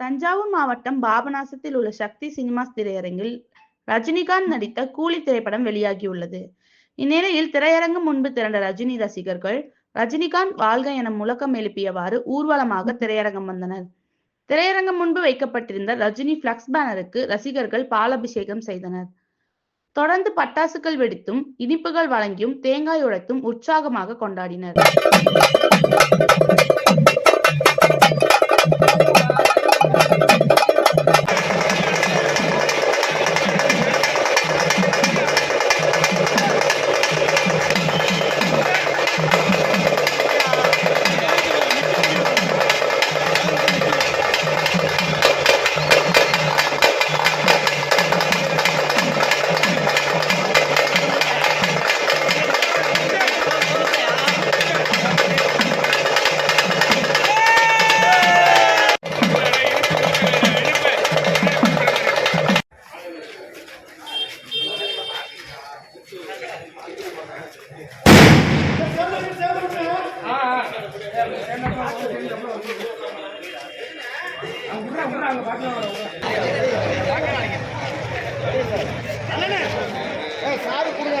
தஞ்சாவூர் மாவட்டம் பாபநாசத்தில் உள்ள சக்தி சினிமாஸ் திரையரங்கில் ரஜினிகாந்த் நடித்த கூலி திரைப்படம் வெளியாகியுள்ளது. இந்நிலையில் திரையரங்கம் முன்பு திரண்ட ரஜினி ரசிகர்கள் ரஜினிகாந்த் வாழ்க என முழக்கம் எழுப்பியவாறு ஊர்வலமாக திரையரங்கம் வந்தனர். திரையரங்கம் முன்பு வைக்கப்பட்டிருந்த ரஜினி பிளக்ஸ் பேனருக்கு ரசிகர்கள் பாலபிஷேகம் செய்தனர். தொடர்ந்து பட்டாசுகள் வெடித்தும் இனிப்புகள் வழங்கியும் தேங்காய் உடைத்தும் உற்சாகமாக கொண்டாடினர். சாரு கொடுங்க